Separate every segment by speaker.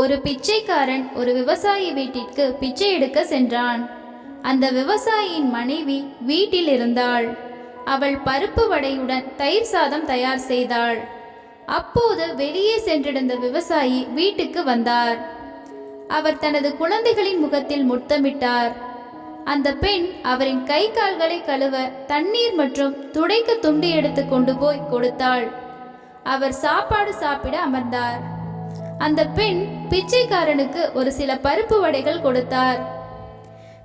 Speaker 1: ஒரு பிச்சைக்காரன் ஒரு விவசாயி வீட்டிற்கு பிச்சை எடுக்க சென்றான். அந்த விவசாயியின் மனைவி வீட்டில் இருந்தாள். அவள் பருப்பு வடையுடன் தயிர் சாதம் தயார் செய்தாள். அப்போது வெளியே சென்றிருந்த விவசாயி வீட்டுக்கு வந்தார். அவர் தனது குழந்தைகளின் முகத்தில் முத்தமிட்டார். அந்த பெண் அவரின் கை கால்களை கழுவ தண்ணீர் மற்றும் துடைக்க துண்டு எடுத்து கொண்டு போய் கொடுத்தாள். அவர் சாப்பாடு சாப்பிட அமர்ந்தார். அந்த பெண் பிச்சைக்காரனுக்கு ஒரு சில பருப்பு வடைகள் கொடுத்தார்.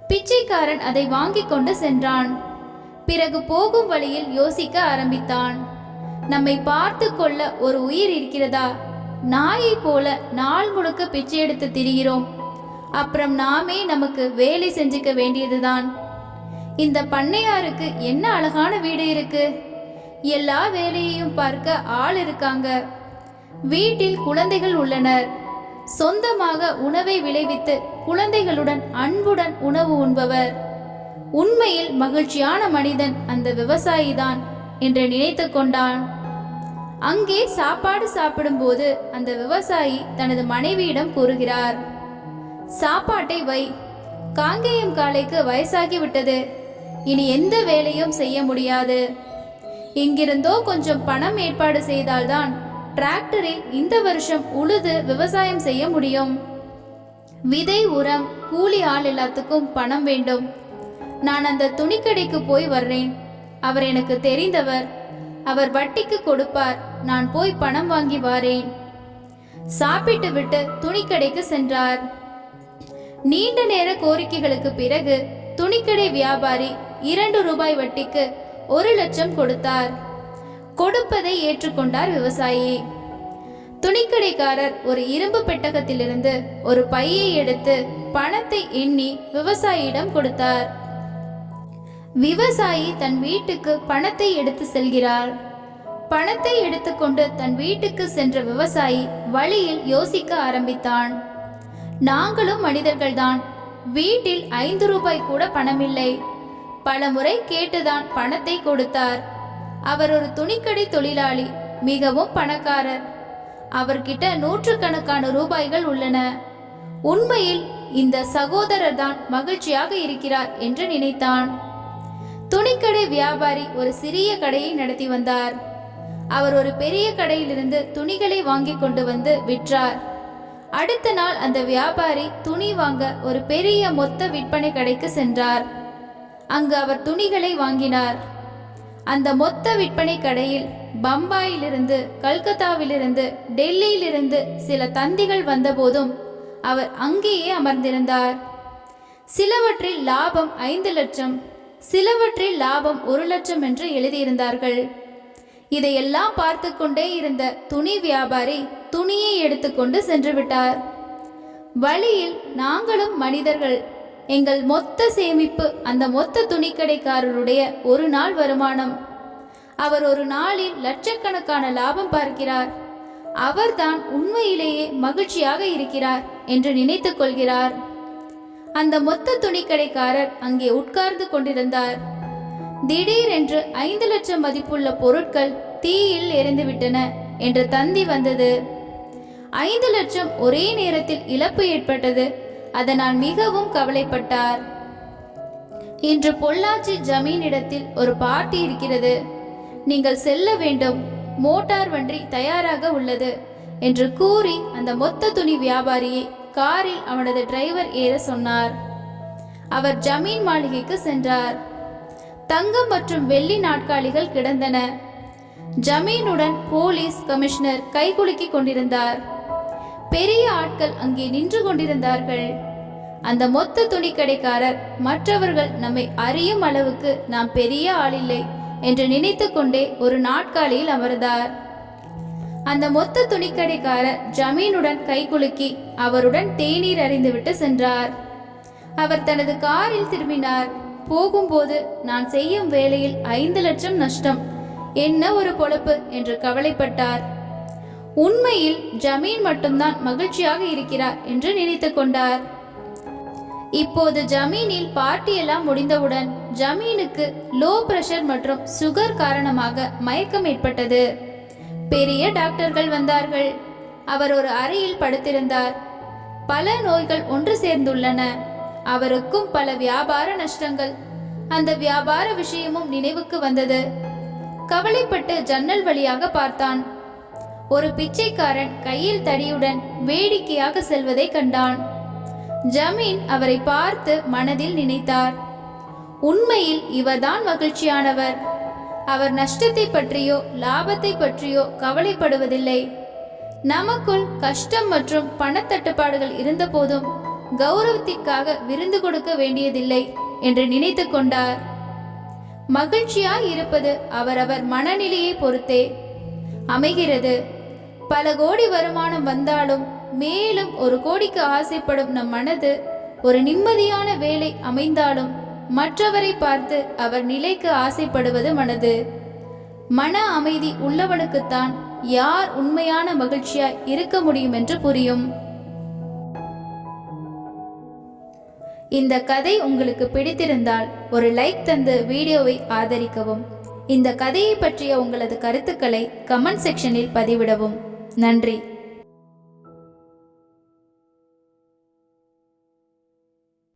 Speaker 1: பிச்சைக்காரன் அதை வாங்கி கொண்டு சென்றான். பிறகு போகும் வழியில் யோசிக்க ஆரம்பித்தான். நம்மை பார்த்து கொள்ள ஒரு உயிர் இருக்கிறதா? நாயை போல நாள் முழுக்க பிச்சை எடுத்து திரிகிறோம். அப்புறம் நாமே நமக்கு வேலை செஞ்சுக்க வேண்டியதுதான். இந்த பண்ணையாருக்கு என்ன அழகான வீடு இருக்கு? எல்லா வேலையையும் பார்க்க ஆள் இருக்காங்க. வீட்டில் குழந்தைகள் உள்ளனர். சொந்தமாக உணவை விளைவித்து குழந்தைகளுடன் அன்புடன் உணவு உண்பவர். உண்மையில் மகிழ்ச்சியான மனிதன் அந்த விவசாயிதான் என்று நினைத்து கொண்டான். அங்கே சாப்பாடு சாப்பிடும்போது அந்த விவசாயி தனது மனைவியிடம் கூறுகிறார் சாப்பாட்டை வை. காங்கேயம் காளைக்கு வயசாகி விட்டது இனி எந்த வேலையும் செய்ய முடியாது. இங்கிருந்தோ கொஞ்சம் பணம் ஏற்பாடு செய்தால்தான் டிராக்டரில் இந்த வருஷம் உழுது விவசாயம் செய்ய முடியும். விதை உரம் கூலி ஆள் எல்லாத்துக்கும் பணம் வேண்டும். நான் அந்த துணிக்கடைக்கு போய் வர்றேன். அவர் எனக்கு தெரிந்தவர். அவர் வட்டிக்கு கொடுப்பார். நான் போய் பணம் வாங்கி வாரேன். சாப்பிட்டு விட்டு துணிக்கடைக்கு சென்றார். நீண்ட நேர கோரிக்கைகளுக்கு பிறகு துணிக்கடை வியாபாரி இரண்டு ரூபாய் வட்டிக்கு ஒரு லட்சம் கொடுத்தார். கொடுப்பதை ஏற்றுக்கொண்டார் விவசாயி. துணிக்கடைக்காரர் ஒரு இரும்பு பெட்டகத்திலிருந்து ஒரு பையை எடுத்து பணத்தை எண்ணி விவசாயியிடம் கொடுத்தார். விவசாயி தன் வீட்டுக்கு பணத்தை எடுத்து செல்கிறார். பணத்தை எடுத்துக்கொண்டு தன் வீட்டுக்கு சென்ற விவசாயி வழியில் யோசிக்க ஆரம்பித்தான். நாங்களும் மனிதர்கள்தான். வீட்டில் ஐந்து ரூபாய் கூட பணமில்லை. பல முறை கேட்டுதான் பணத்தை கொடுத்தார். அவர் ஒரு துணிக்கடை தொழிலாளி மிகவும் பணக்காரர். அவர்கிட்ட நூற்றுக்கணக்கான ரூபாய்கள் உள்ளன. உண்மையில் இந்த சகோதரர் தான் மகிழ்ச்சியாக இருக்கிறார் என்று நினைத்தான். துணிக்கடை வியாபாரி ஒரு சிறிய கடையை நடத்தி வந்தார். அவர் ஒரு பெரிய கடையிலிருந்து துணிகளை வாங்கி கொண்டு வந்து விற்றார். அடுத்த நாள் அந்த வியாபாரி துணி வாங்க ஒரு பெரிய மொத்த விற்பனை கடைக்கு சென்றார். அங்கு அவர் துணிகளை வாங்கினார். அந்த மொத்த விற்பனை கடையில் பம்பாயிலிருந்து கல்கத்தாவிலிருந்து டெல்லியிலிருந்து சில தந்திகள் வந்தபோதும் அவர் அங்கேயே அமர்ந்திருந்தார். சிலவற்றில் லாபம் ஐந்து லட்சம் சிலவற்றில் லாபம் ஒரு லட்சம் என்று எழுதியிருந்தார்கள். இதையெல்லாம் பார்த்து கொண்டே இருந்த துணி வியாபாரி துணியை எடுத்துக்கொண்டு சென்று விட்டார். வழியில் நாங்களும் மனிதர்கள் எங்கள் மொத்த சேமிப்பு அந்த மொத்த துணிக்கடைக்காரருடைய ஒரு நாள் வருமானம். அவர் ஒரு நாளில் லட்சக்கணக்கான லாபம் பார்க்கிறார். அவர்தான் உண்மையிலேயே மகிழ்ச்சியாக இருக்கிறார் என்று நினைத்துக் கொள்கிறார். அந்த மொத்த துணிக்கடைக்காரர் அங்கே உட்கார்ந்து கொண்டிருந்தார். திடீரென்று ஐந்து லட்சம் மதிப்புள்ள பொருட்கள் தீயில் எரிந்துவிட்டன என்று தந்தி வந்தது. ஐந்து லட்சம் ஒரே நேரத்தில் இழப்பு ஏற்பட்டது. அதனால் மிகவும் கவலைப்பட்டார். இன்று பொள்ளாச்சி ஜமீனிடத்தில் ஒரு பார்ட்டி இருக்கிறது. நீங்கள் செல்ல வேண்டும். மோட்டார் வண்டி தயாராக உள்ளது என்று கூறி அந்த மொத்த துணி வியாபாரியை காரில் அவனது டிரைவர் ஏற சொன்னார். அவர் ஜமீன் மாளிகைக்கு சென்றார். தங்கம் மற்றும் வெள்ளி நாட்காலிகள் கிடந்தன. ஜமீனுடன் போலீஸ் கமிஷனர் கைகுலுக்கிக் கொண்டிருந்தார். பெரிய ஆட்கள் அங்கே நின்று கொண்டிருந்தார்கள். அந்த மொத்த துணிக்கடைக்காரர் மற்றவர்கள் நம்மை அறியும் அளவுக்கு நாம் பெரிய ஆளில்லை என்று நினைத்து கொண்டே ஒரு நாட்காலியில் அமர்ந்தார். அந்த மொத்த துணிக்கடைக்காரர் ஜமீனுடன் கைகுலுக்கி அவருடன் தேநீர் அறிந்துவிட்டு சென்றார். அவர் தனது காரில் திரும்பினார். போகும்போது நான் செய்யும் வேலையில் ஐந்து லட்சம் நஷ்டம். என்ன ஒரு பொழப்பு? என்று கவலைப்பட்டார். உண்மையில் ஜமீன் மட்டும்தான் மகிழ்ச்சியாக இருக்கிறார் என்று நினைத்து கொண்டார். இப்போது ஜமீனில் பார்ட்டி எல்லாம் முடிந்தவுடன் ஜமீனுக்கு லோ பிரஷர் மற்றும் சுகர் காரணமாக மயக்கம் ஏற்பட்டது. பெரிய டாக்டர்கள் வந்தார்கள். அவர் ஒரு அறையில் படுத்திருந்தார். பல நோய்கள் ஒன்று சேர்ந்துள்ளன. அவருக்கும் பல வியாபார நஷ்டங்கள். அந்த வியாபார விஷயமும் நினைவுக்கு வந்தது. கவலைப்பட்டு ஜன்னல் வழியாக பார்த்தான். ஒரு பிச்சைக்காரன் கையில் தடியுடன் வேடிக்கையாக செல்வதை கண்டான். ஜமீன் அவரை பார்த்து மனதில் நினைத்தார். உண்மையில் இவர்தான் மகிழ்ச்சியானவர். அவர் நஷ்டத்தை பற்றியோ லாபத்தை பற்றியோ கவலைப்படுவதில்லை. நமக்குள் கஷ்டம் மற்றும் பணத்தட்டுப்பாடுகள் இருந்தபோதும் கௌரவத்திற்காக விருந்து கொடுக்க வேண்டியதில்லை என்று நினைத்து கொண்டார். மகிழ்ச்சியாய் இருப்பது அவரவர் மனநிலையை பொறுத்தே அமைகிறது. பல கோடி வருமானம் வந்தாலும் மேலும் ஒரு கோடிக்கு ஆசைப்படும் நம் மனது ஒரு நிம்மதியான வேலை அமைந்தாலும் மற்றவரை பார்த்து அவர் நிலைக்கு ஆசைப்படுவது மனது. மன அமைதி உள்ளவனுக்குத்தான் யார் உண்மையான மகிழ்ச்சியாய் இருக்க முடியும் என்று புரியும். இந்த கதை உங்களுக்கு பிடித்திருந்தால் ஒரு லைக் தந்து வீடியோவை ஆதரிக்கவும். இந்த கதையை பற்றிய உங்களது கருத்துக்களை கமெண்ட் செக்ஷனில் பதிவிடவும். நன்றி.